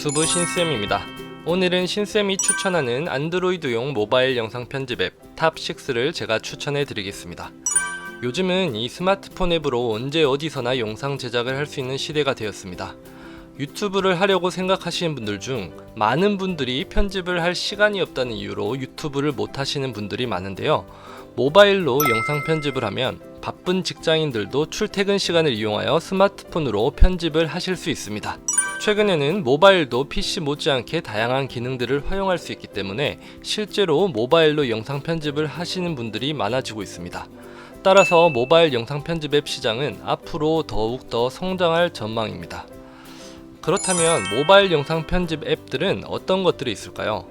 유튜브 신쌤입니다. 오늘은 신쌤이 추천하는 안드로이드용 모바일 영상 편집 앱 탑6를 제가 추천해 드리겠습니다. 요즘은 이 스마트폰 앱으로 언제 어디서나 영상 제작을 할 수 있는 시대가 되었습니다. 유튜브를 하려고 생각하시는 분들 중 많은 분들이 편집을 할 시간이 없다는 이유로 유튜브를 못 하시는 분들이 많은데요. 모바일로 영상 편집을 하면 바쁜 직장인들도 출퇴근 시간을 이용하여 스마트폰으로 편집을 하실 수 있습니다. 최근에는 모바일도 PC 못지않게 다양한 기능들을 활용할 수 있기 때문에 실제로 모바일로 영상 편집을 하시는 분들이 많아지고 있습니다. 따라서 모바일 영상 편집 앱 시장은 앞으로 더욱 더 성장할 전망입니다. 그렇다면 모바일 영상 편집 앱들은 어떤 것들이 있을까요?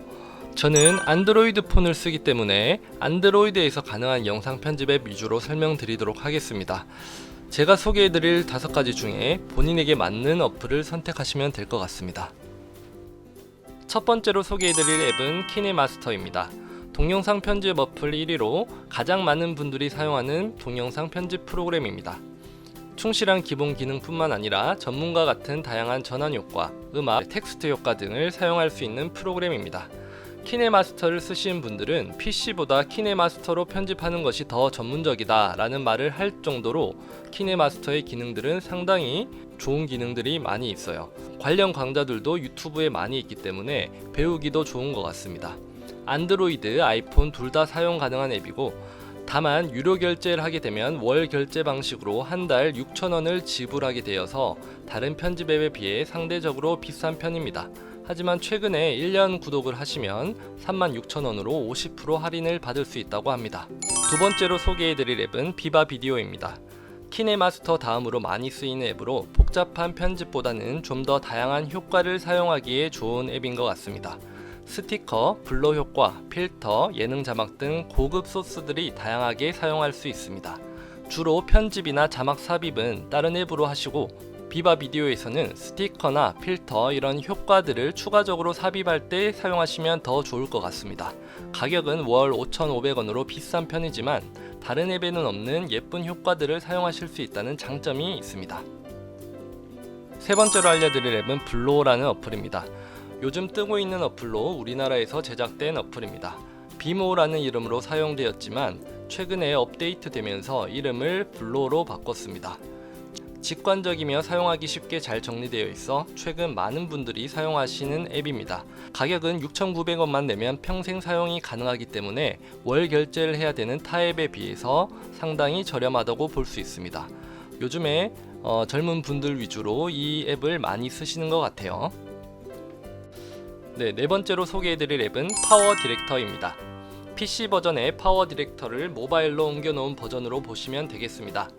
저는 안드로이드 폰을 쓰기 때문에 안드로이드에서 가능한 영상 편집 앱 위주로 설명드리도록 하겠습니다. 제가 소개해드릴 다섯 가지 중에 본인에게 맞는 어플을 선택하시면 될 것 같습니다. 첫 번째로 소개해드릴 앱은 키네마스터입니다. 동영상 편집 어플 1위로 가장 많은 분들이 사용하는 동영상 편집 프로그램입니다. 충실한 기본 기능뿐만 아니라 전문가 같은 다양한 전환 효과, 음악, 텍스트 효과 등을 사용할 수 있는 프로그램입니다. 키네마스터를 쓰신 분들은 PC보다 키네마스터로 편집하는 것이 더 전문적이다 라는 말을 할 정도로 키네마스터의 기능들은 상당히 좋은 기능들이 많이 있어요. 관련 강좌들도 유튜브에 많이 있기 때문에 배우기도 좋은 것 같습니다. 안드로이드, 아이폰 둘 다 사용 가능한 앱이고 다만 유료 결제를 하게 되면 월 결제 방식으로 한 달 6,000원을 지불하게 되어서 다른 편집 앱에 비해 상대적으로 비싼 편입니다. 하지만 최근에 1년 구독을 하시면 36,000원으로 50% 할인을 받을 수 있다고 합니다. 두 번째로 소개해드릴 앱은 비바 비디오입니다. 키네마스터 다음으로 많이 쓰이는 앱으로 복잡한 편집보다는 좀 더 다양한 효과를 사용하기에 좋은 앱인 것 같습니다. 스티커, 블러 효과, 필터, 예능 자막 등 고급 소스들이 다양하게 사용할 수 있습니다. 주로 편집이나 자막 삽입은 다른 앱으로 하시고 비바 비디오에서는 스티커나 필터 이런 효과들을 추가적으로 삽입할 때 사용하시면 더 좋을 것 같습니다. 가격은 월 5,500원으로 비싼 편이지만 다른 앱에는 없는 예쁜 효과들을 사용하실 수 있다는 장점이 있습니다. 세 번째로 알려드릴 앱은 블로라는 어플입니다. 요즘 뜨고 있는 어플로 우리나라에서 제작된 어플입니다. 비모라는 이름으로 사용되었지만 최근에 업데이트되면서 이름을 블로로 바꿨습니다. 직관적이며 사용하기 쉽게 잘 정리되어 있어 최근 많은 분들이 사용하시는 앱입니다. 가격은 6,900원만 내면 평생 사용이 가능하기 때문에 월 결제를 해야 되는 타 앱에 비해서 상당히 저렴하다고 볼 수 있습니다. 요즘에 어, 젊은 분들 위주로 이 앱을 많이 쓰시는 것 같아요. 네, 네 번째로 소개해드릴 앱은 파워 디렉터입니다. PC 버전의 파워 디렉터를 모바일로 옮겨놓은 버전으로 보시면 되겠습니다.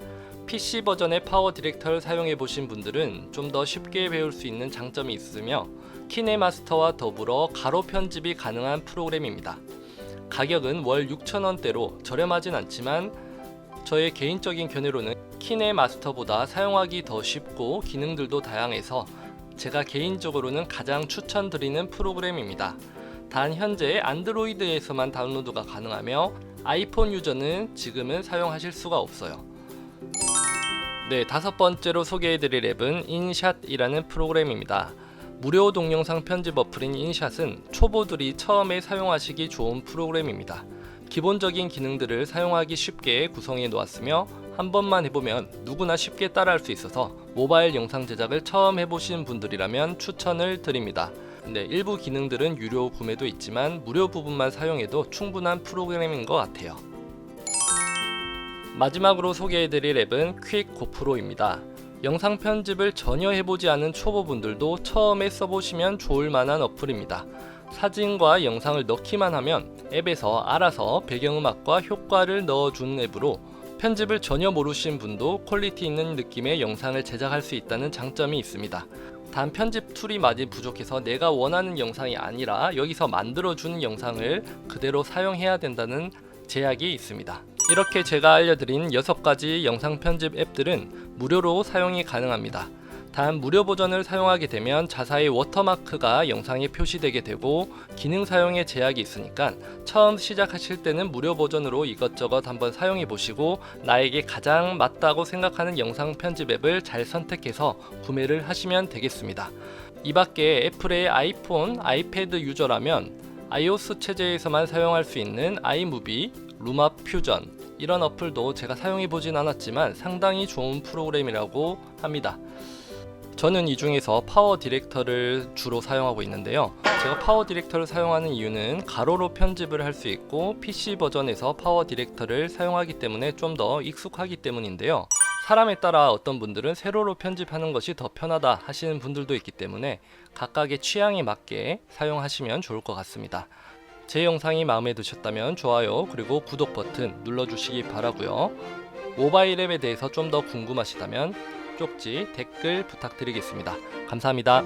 PC 버전의 파워 디렉터를 사용해 보신 분들은 좀 더 쉽게 배울 수 있는 장점이 있으며 키네마스터와 더불어 가로 편집이 가능한 프로그램입니다. 가격은 월 6,000원대로 저렴하진 않지만 저의 개인적인 견해로는 키네마스터보다 사용하기 더 쉽고 기능들도 다양해서 제가 개인적으로는 가장 추천드리는 프로그램입니다. 단 현재 안드로이드에서만 다운로드가 가능하며 아이폰 유저는 지금은 사용하실 수가 없어요. 네, 다섯 번째로 소개해드릴 앱은 인샷이라는 프로그램입니다. 무료 동영상 편집 어플인 인샷은 초보들이 처음에 사용하시기 좋은 프로그램입니다. 기본적인 기능들을 사용하기 쉽게 구성해 놓았으며 한 번만 해보면 누구나 쉽게 따라할 수 있어서 모바일 영상 제작을 처음 해보신 분들이라면 추천을 드립니다. 네, 일부 기능들은 유료 구매도 있지만 무료 부분만 사용해도 충분한 프로그램인 것 같아요. 마지막으로 소개해드릴 앱은 퀵 고프로입니다. 영상 편집을 전혀 해보지 않은 초보분들도 처음에 써보시면 좋을 만한 어플입니다. 사진과 영상을 넣기만 하면 앱에서 알아서 배경음악과 효과를 넣어준 앱으로 편집을 전혀 모르신 분도 퀄리티 있는 느낌의 영상을 제작할 수 있다는 장점이 있습니다. 단 편집 툴이 많이 부족해서 내가 원하는 영상이 아니라 여기서 만들어준 영상을 그대로 사용해야 된다는 제약이 있습니다. 이렇게 제가 알려드린 6가지 영상 편집 앱들은 무료로 사용이 가능합니다. 단 무료 버전을 사용하게 되면 자사의 워터마크가 영상에 표시되게 되고 기능 사용에 제약이 있으니까 처음 시작하실 때는 무료 버전으로 이것저것 한번 사용해 보시고 나에게 가장 맞다고 생각하는 영상 편집 앱을 잘 선택해서 구매를 하시면 되겠습니다. 이 밖에 애플의 아이폰, 아이패드 유저라면 iOS 체제에서만 사용할 수 있는 아이무비, 루마 퓨전 이런 어플도 제가 사용해 보진 않았지만 상당히 좋은 프로그램이라고 합니다. 저는 이 중에서 파워 디렉터를 주로 사용하고 있는데요. 제가 파워 디렉터를 사용하는 이유는 가로로 편집을 할 수 있고 PC 버전에서 파워 디렉터를 사용하기 때문에 좀 더 익숙하기 때문인데요. 사람에 따라 어떤 분들은 세로로 편집하는 것이 더 편하다 하시는 분들도 있기 때문에 각각의 취향에 맞게 사용하시면 좋을 것 같습니다. 제 영상이 마음에 드셨다면 좋아요 그리고 구독 버튼 눌러주시기 바라고요. 모바일 앱에 대해서 좀 더 궁금하시다면 쪽지 댓글 부탁드리겠습니다. 감사합니다.